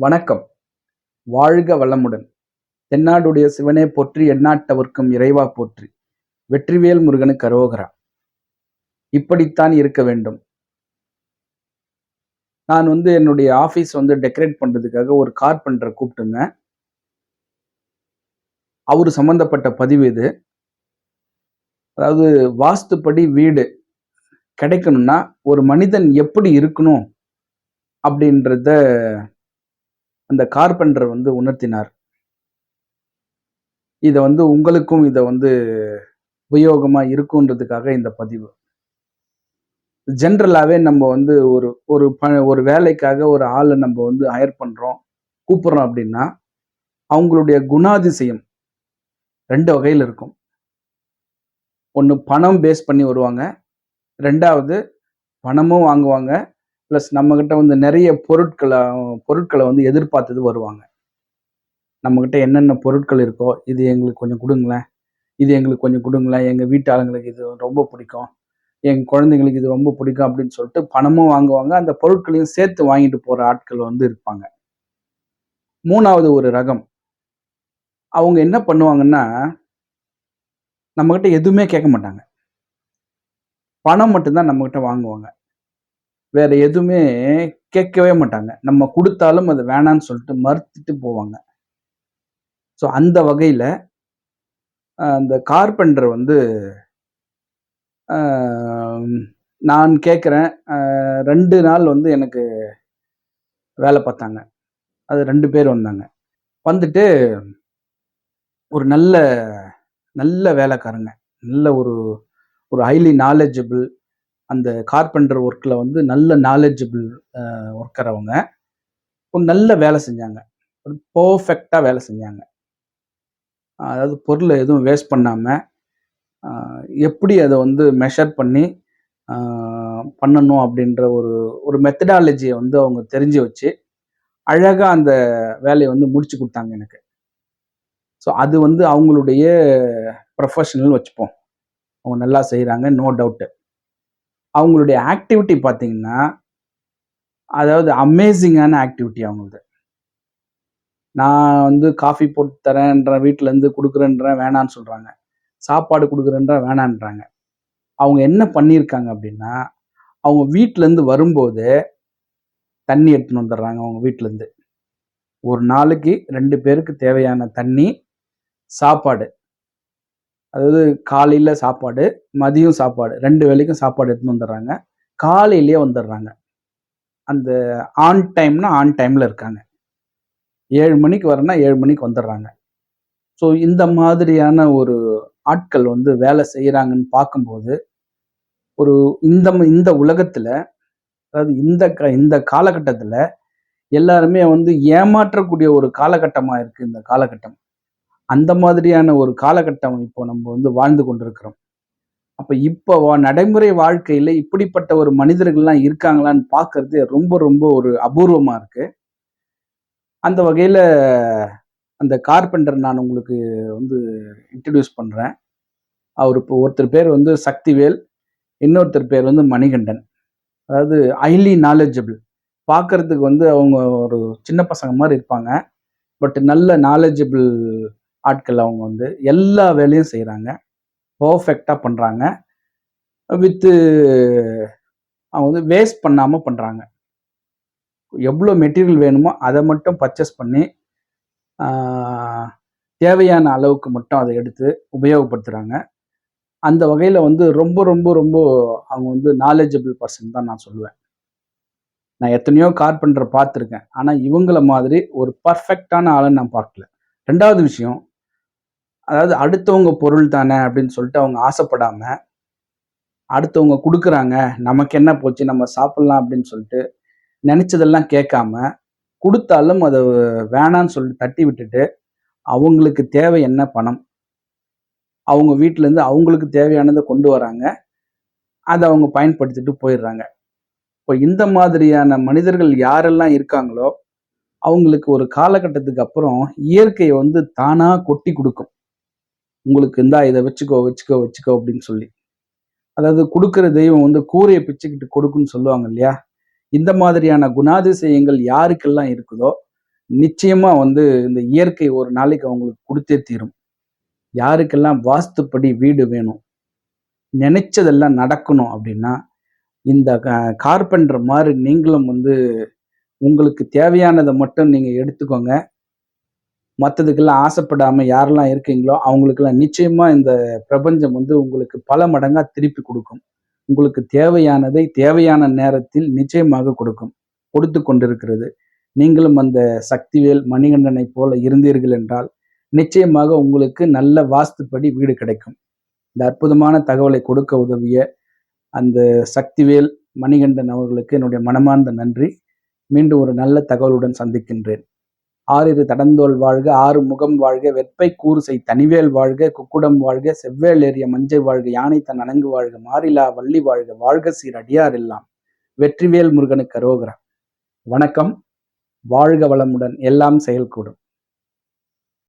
வணக்கம். வாழ்க வளமுடன். தென்னாடுடைய சிவனே போற்றி எந்நாட்டவர்க்கும் இறைவா போற்றி. வெற்றிவேல் முருகனு கரோகரா. இப்படித்தான் இருக்க வேண்டும். நான் வந்து என்னுடைய ஆஃபீஸ் வந்து டெக்கரேட் பண்ணுறதுக்காக ஒரு கார்பெண்டரை கூப்பிட்டுங்க அவர் சம்மந்தப்பட்ட பதிவு இது. அதாவது வாஸ்துப்படி வீடு கிடைக்கணும்னா ஒரு மனிதன் எப்படி இருக்கணும் அப்படின்றத அந்த கார்பெண்டர் வந்து உணர்த்தினார். இதை வந்து உங்களுக்கும் இதை வந்து உபயோகமாக இருக்குன்றதுக்காக இந்த பதிவு. ஜென்ரலாகவே நம்ம வந்து ஒரு ஒரு ப ஒரு வேலைக்காக ஒரு ஆளை நம்ம வந்து ஹயர் பண்ணுறோம் கூப்பிட்றோம் அப்படின்னா அவங்களுடைய குணாதிசயம் ரெண்டு வகையில் இருக்கும். ஒன்று பணம் பேஸ் பண்ணி வருவாங்க. ரெண்டாவது பணமும் வாங்குவாங்க. ப்ளஸ் நம்மக்கிட்ட வந்து நிறைய பொருட்களை பொருட்களை வந்து எதிர்பார்த்தது வருவாங்க. நம்மக்கிட்ட என்னென்ன பொருட்கள் இருக்கோ இது எங்களுக்கு கொஞ்சம் கொடுங்களேன். இது எங்களுக்கு கொஞ்சம் கொடுங்களேன். எங்கள் வீட்டு ஆளுங்களுக்கு இது ரொம்ப பிடிக்கும். எங்கள் குழந்தைங்களுக்கு இது ரொம்ப பிடிக்கும் அப்படின்னு சொல்லிட்டு பணமும் வாங்குவாங்க. அந்த பொருட்களையும் சேர்த்து வாங்கிட்டு போகிற ஆட்கள் வந்து இருப்பாங்க. மூணாவது ஒரு ரகம். அவங்க என்ன பண்ணுவாங்கன்னா நம்மக்கிட்ட எதுவுமே கேட்க மாட்டாங்க. பணம் மட்டும்தான் நம்மக்கிட்ட வாங்குவாங்க. வேற எதுவுமே கேட்கவே மாட்டாங்க. நம்ம கொடுத்தாலும் அது வேணான்னு சொல்லிட்டு மறுத்துட்டு போவாங்க. ஸோ அந்த வகையில் அந்த கார்பெண்டர் வந்து நான் கேட்குறேன் ரெண்டு நாள் வந்து எனக்கு வேலை பார்த்தாங்க. அது ரெண்டு பேர் வந்தாங்க. வந்துட்டு ஒரு நல்ல நல்ல வேலைக்காரங்க. நல்ல ஒரு ஒரு ஹைலி நாலேஜபிள் அந்த கார்பெண்டர் ஒர்க்கில் வந்து நல்ல நாலேஜபிள் ஒர்க்கர் அவங்க. ஒரு நல்ல வேலை செஞ்சாங்க. ஒரு பர்ஃபெக்டாக வேலை செஞ்சாங்க. அதாவது பொருளை எதுவும் வேஸ்ட் பண்ணாமல் எப்படி அதை வந்து மெஷர் பண்ணி பண்ணணும் அப்படின்ற ஒரு ஒரு மெத்தடாலஜியை வந்து அவங்க தெரிஞ்சு வச்சு அழகாக அந்த வேலையை வந்து முடிச்சு கொடுத்தாங்க எனக்கு. ஸோ அது வந்து அவங்களுடைய ப்ரொஃபஷனல் வச்சுப்போம். அவங்க நல்லா செய்கிறாங்க நோ டவுட்டு அவங்களுடைய ஆக்டிவிட்டி பார்த்தீங்கன்னா அதாவது அமேசிங்கான ஆக்டிவிட்டி அவங்களது. நான் வந்து காஃபி போட்டு தரேன்ற வீட்டிலேருந்து கொடுக்குறேன்றேன் வேணான்னு சொல்கிறாங்க சாப்பாடு கொடுக்குறேன்ற வேணான்றாங்க அவங்க என்ன பண்ணியிருக்காங்க அப்படின்னா அவங்க வீட்டிலேருந்து வரும்போது தண்ணி எடுத்துன்னு வந்துடுறாங்க அவங்க வீட்டிலேருந்து ஒரு நாளைக்கு ரெண்டு பேருக்கு தேவையான தண்ணி சாப்பாடு. அதாவது காலையில் சாப்பாடு மதியம் சாப்பாடு ரெண்டு வேளைக்கும் சாப்பாடு எடுத்துன்னு வந்துடுறாங்க. காலையிலேயே வந்துடுறாங்க. அந்த ஆன் டைம்னா ஆன் டைமில் இருக்காங்க. ஏழு மணிக்கு வரேன்னா ஏழு மணிக்கு வந்துடுறாங்க. ஸோ இந்த மாதிரியான ஒரு ஆட்கள் வந்து வேலை செய்கிறாங்கன்னு பார்க்கும்போது ஒரு இந்த இந்த உலகத்தில் அதாவது இந்த க இந்த காலகட்டத்தில் எல்லாருமே வந்து ஏமாற்றக்கூடிய ஒரு காலகட்டமாக இருக்குது இந்த காலகட்டம். அந்த மாதிரியான ஒரு காலகட்டம் இப்போ நம்ம வந்து வாழ்ந்து கொண்டிருக்கிறோம். அப்போ இப்போ வா- நடைமுறை வாழ்க்கையில் இப்படிப்பட்ட ஒரு மனிதர்கள்லாம் இருக்காங்களான்னு பார்க்கறது ரொம்ப ரொம்ப ஒரு அபூர்வமாக இருக்கு. அந்த வகையில் அந்த கார்பெண்டர் நான் உங்களுக்கு வந்து இன்ட்ரடியூஸ் பண்ணுறேன் அவர் இப்போ ஒருத்தர் பேர் வந்து சக்திவேல் இன்னொருத்தர் பேர் வந்து மணிகண்டன். அதாவது ஹைலி நாலேஜபிள் பார்க்கறதுக்கு வந்து அவங்க ஒரு சின்ன பசங்க மாதிரி இருப்பாங்க. பட் நல்ல நாலேஜபிள் ஆட்கள் அவங்க வந்து எல்லா வேலையும் செய்கிறாங்க பர்ஃபெக்டாக பண்ணுறாங்க வித்து அவங்க வந்து வேஸ்ட் பண்ணாமல் பண்ணுறாங்க எவ்வளோ மெட்டீரியல் வேணுமோ அதை மட்டும் பர்ச்சேஸ் பண்ணி தேவையான அளவுக்கு மட்டும் அதை எடுத்து உபயோகப்படுத்துகிறாங்க அந்த வகையில் வந்து ரொம்ப ரொம்ப ரொம்ப அவங்க வந்து நாலேஜபிள் பர்சன் தான் நான் சொல்லுவேன். நான் எத்தனையோ கார்பெண்டர் பார்த்துருக்கேன். ஆனால் இவங்கள மாதிரி ஒரு பர்ஃபெக்டான ஆளை நான் பார்க்கல. ரெண்டாவது விஷயம் அதாவது அடுத்தவங்க பொருள் தானே அப்படின்னு சொல்லிட்டு அவங்க ஆசைப்படாம அடுத்தவங்க கொடுக்குறாங்க நமக்கு என்ன போச்சு நம்ம சாப்பிட்லாம் அப்படின்னு சொல்லிட்டு நினச்சதெல்லாம் கேட்காம கொடுத்தாலும் அதை வேணான்னு சொல்லிட்டு தட்டி விட்டுட்டு அவங்களுக்கு தேவை என்ன பணம்? அவங்க வீட்டிலேருந்து அவங்களுக்கு தேவையானதை கொண்டு வராங்க. அதை அவங்க பயன்படுத்திட்டு போயிடுறாங்க. இப்போ இந்த மாதிரியான மனிதர்கள் யாரெல்லாம் இருக்காங்களோ அவங்களுக்கு ஒரு காலகட்டத்துக்கு அப்புறம் இயற்கையை வந்து தானாக கொட்டி கொடுக்கும். உங்களுக்கு இந்தா இதை வச்சுக்கோ வச்சுக்கோ வச்சுக்கோ அப்படின்னு சொல்லி. அதாவது கொடுக்குற தெய்வம் வந்து கூரையை பிச்சுக்கிட்டு கொடுக்குன்னு சொல்லுவாங்க இல்லையா? இந்த மாதிரியான குணாதிசயங்கள் யாருக்கெல்லாம் இருக்குதோ நிச்சயமா வந்து இந்த இயற்கை ஒரு நாளைக்கு அவங்களுக்கு கொடுத்தே தீரும். யாருக்கெல்லாம் வாஸ்துப்படி வீடு வேணும் நினைச்சதெல்லாம் நடக்கணும் அப்படின்னா இந்த கார்பெண்டர் மாதிரி நீங்களும் வந்து உங்களுக்கு தேவையானதை மட்டும் நீங்கள் எடுத்துக்கோங்க. மற்றதுக்கெல்லாம் ஆசைப்படாமல் யாரெல்லாம் இருக்கீங்களோ அவங்களுக்கெல்லாம் நிச்சயமாக இந்த பிரபஞ்சம் வந்து உங்களுக்கு பல மடங்காக திருப்பி கொடுக்கும். உங்களுக்கு தேவையானதை தேவையான நேரத்தில் நிச்சயமாக கொடுக்கும். கொடுத்து கொண்டிருக்கிறது. நீங்களும் அந்த சக்திவேல் மணிகண்டனை போல இருந்தீர்கள் என்றால் நிச்சயமாக உங்களுக்கு நல்ல வாஸ்துப்படி வீடு கிடைக்கும். இந்த அற்புதமான தகவலை கொடுக்க உதவிய அந்த சக்திவேல் மணிகண்டன் அவர்களுக்கு என்னுடைய மனமார்ந்த நன்றி. மீண்டும் ஒரு நல்ல தகவலுடன் சந்திக்கின்றேன். ஆறிரு தடந்தோல் வாழ்க ஆறு முகம் வாழ்க வெப்பை கூறுசை தனிவேல் வாழ்க குக்குடம் வாழ்க செவ்வேல் ஏறிய மஞ்சை வாழ்க யானை தன் அணங்கு வாழ்க மாறிலா வள்ளி வாழ்க வாழ்க சீர் அடியார் எல்லாம். வெற்றிவேல் முருகனுக்கு அரோகரா. வணக்கம். வாழ்க வளமுடன் எல்லாம் செயல்கூடும்.